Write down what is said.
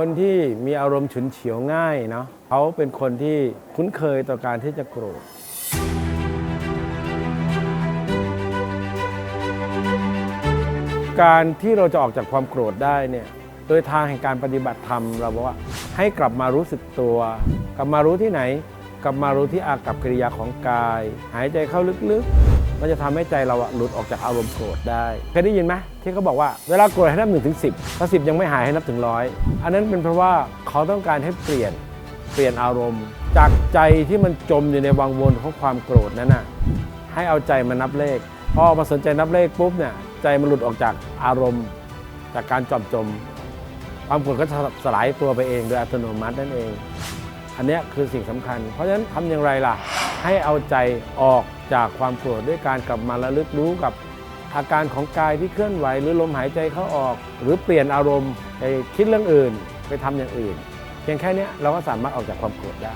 คนที่มีอารมณ์ฉุนเฉียวง่ายเนาะเขาเป็นคนที่คุ้นเคยต่อการที่จะโกรธการที่เราจะออกจากความโกรธได้เนี่ยโดยทางแห่งการปฏิบัติธรรมเราบอกว่าให้กลับมารู้สึกตัว กลับมารู้ที่ไหน กลับมารู้ที่อากับกิริยาของกาย หายใจเข้าลึกๆ มันจะทำให้ใจเราหลุดออกจากอารมณ์โกรธได้เคยได้ยินไหมที่เขาบอกว่าเวลาโกรธให้นับหนึ่งถึงสิบถ้าสิบยังไม่หายให้นับถึงร้อยอันนั้นเป็นเพราะว่าเขาต้องการให้เปลี่ยนเปลี่ยนอารมณ์ จากใจที่มันจมอยู่ในวังวนของความโกรธนั้นน่ะให้เอาใจมานับเลขพอมาสนใจนับเลขปุ๊บเนี่ยใจมันหลุดออกจากอารมณ์ จากการจอมจม ความโกรธก็จะสลายตัวไปเองโดยอัตโนมัตินั่นเอง อันเนี้ยคือสิ่งสำคัญ เพราะฉะนั้นทำอย่างไรล่ะ ให้เอาใจออก จากความโกรธด้วยการกลับมาระลึกรู้กับอาการของกายที่เคลื่อนไหว หรือลมหายใจเข้าออก หรือเปลี่ยนอารมณ์ไปคิดเรื่องอื่น ไปทำอย่างอื่น เพียงแค่นี้เราก็สามารถออกจากความโกรธได้